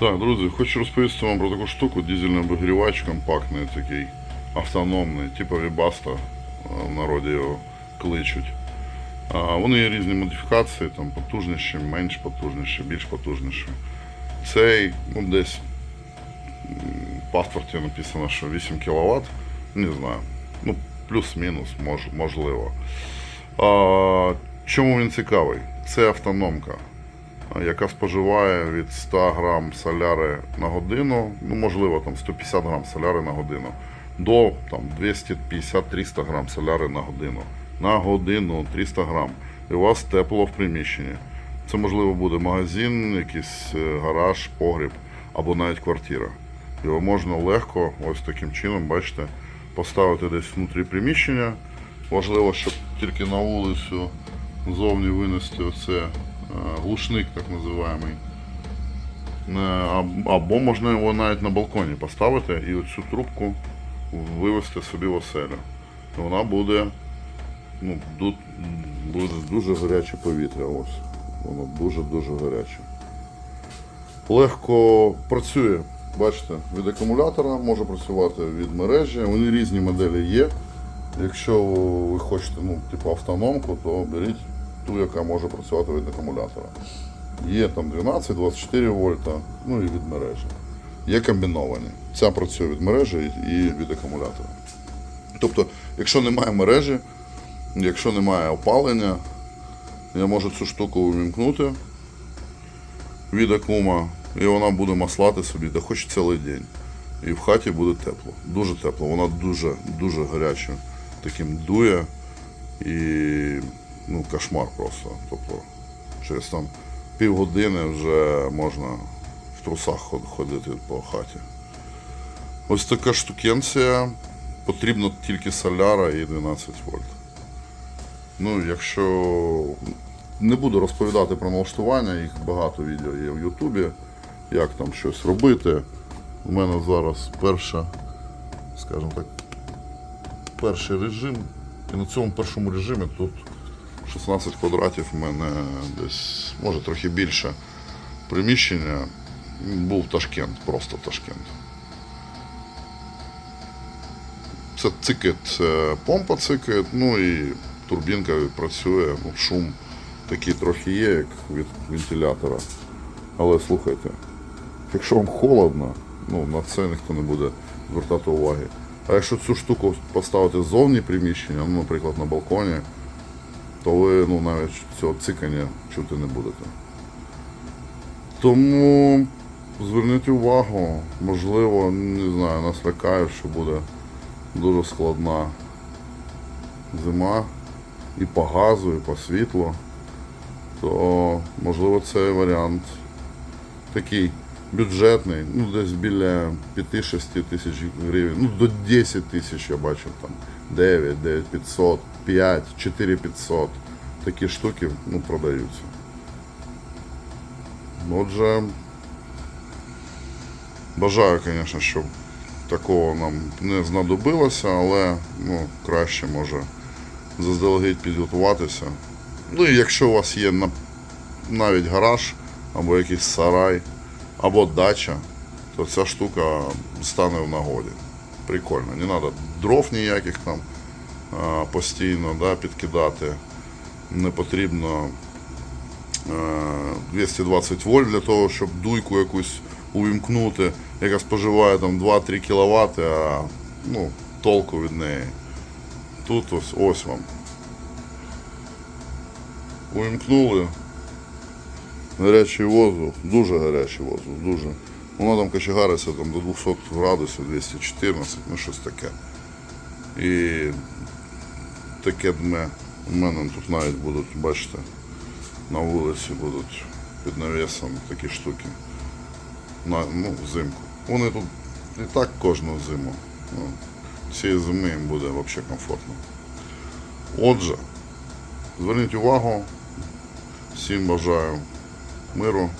Так, друзі, хочу розповісти вам про таку штуку, дизельний обігрівач компактний такий, автономний, типу Webasto, в народі його кличуть. А, Вони є різні модифікації, там потужніші, менш потужніші, більш потужніші. Цей ну, десь в паспорті написано, що 8 кВт, не знаю. Ну, плюс-мінус, мож, можливо. А, чому він цікавий? Це автономка яка споживає від 100 грам соляри на годину, ну можливо там 150 грам соляри на годину, до там 250-300 грам соляри на годину. На годину 300 грам. І у вас тепло в приміщенні. Це можливо буде магазин, якийсь е, гараж, погріб або навіть квартира. Його можна легко, ось таким чином, бачите, поставити десь внутрі приміщення. Важливо, щоб тільки на вулицю зовні винести оце глушник, так називаємо. Або можна його навіть на балконі поставити і оцю трубку вивести собі в оселю. Вона буде, ну, буде дуже гаряче повітря. Ось. Воно дуже-дуже гаряче. Легко працює, бачите, від акумулятора може працювати від мережі. Вони різні моделі є. Якщо ви хочете ну, типу автономку, то беріть ту, яка може працювати від акумулятора. Є там 12-24 вольта, ну і від мережі. Є комбіновані. Ця працює від мережі і від акумулятора. Тобто, якщо немає мережі, якщо немає опалення, я можу цю штуку увімкнути від акума, і вона буде маслати собі, та хоч цілий день. І в хаті буде тепло. Дуже тепло. Вона дуже, дуже гаряча. Таким дує і ну, кошмар просто. Тобто, через там півгодини вже можна в трусах ходити по хаті. Ось така штукенція. Потрібно тільки соляра і 12 вольт. Ну, якщо не буду розповідати про налаштування, їх багато відео є в Ютубі, як там щось робити. У мене зараз перша, скажімо так, перший режим. І на цьому першому режимі тут 16 квадратів в мене десь, може трохи більше приміщення. Був Ташкент, просто Ташкент. Це цикет, помпа цикет, ну і турбінка працює, ну, шум такий трохи є, як від вентилятора. Але слухайте, якщо вам холодно, ну на це ніхто не буде звертати уваги. А якщо цю штуку поставити ззовні приміщення, ну, наприклад, на балконі, то ви ну, навіть цього цикання чути не будете. Тому зверніть увагу, можливо, не знаю, нас лякає, що буде дуже складна зима і по газу, і по світлу, то можливо цей варіант такий бюджетний, ну десь біля 5-6 тисяч гривень, ну до 10 тисяч я бачив там 9, 9500, 5, 4500. Такі штуки ну, продаються. Отже, бажаю, звісно, щоб такого нам не знадобилося, але ну, краще може заздалегідь підготуватися. Ну і якщо у вас є на- навіть гараж або якийсь сарай, або дача, то ця штука стане в нагоді. Прикольно. Не треба дров ніяких там постійно да, підкидати. Не потрібно е, 220 вольт для того, щоб дуйку якусь увімкнути, яка споживає там 2-3 кВт, а ну, толку від неї. Тут ось ось вам. Увімкнули. Гарячий воздух, дуже гарячий воздух, дуже. Воно там кочегариться там, до 200 градусів, 214, ну щось таке. І таке дме. У мене тут навіть будуть, бачите, на вулиці будуть під навісом такі штуки. На, ну, взимку. Вони тут і так кожну зиму. Ну, цієї зими їм буде взагалі комфортно. Отже, зверніть увагу, всім бажаю миру,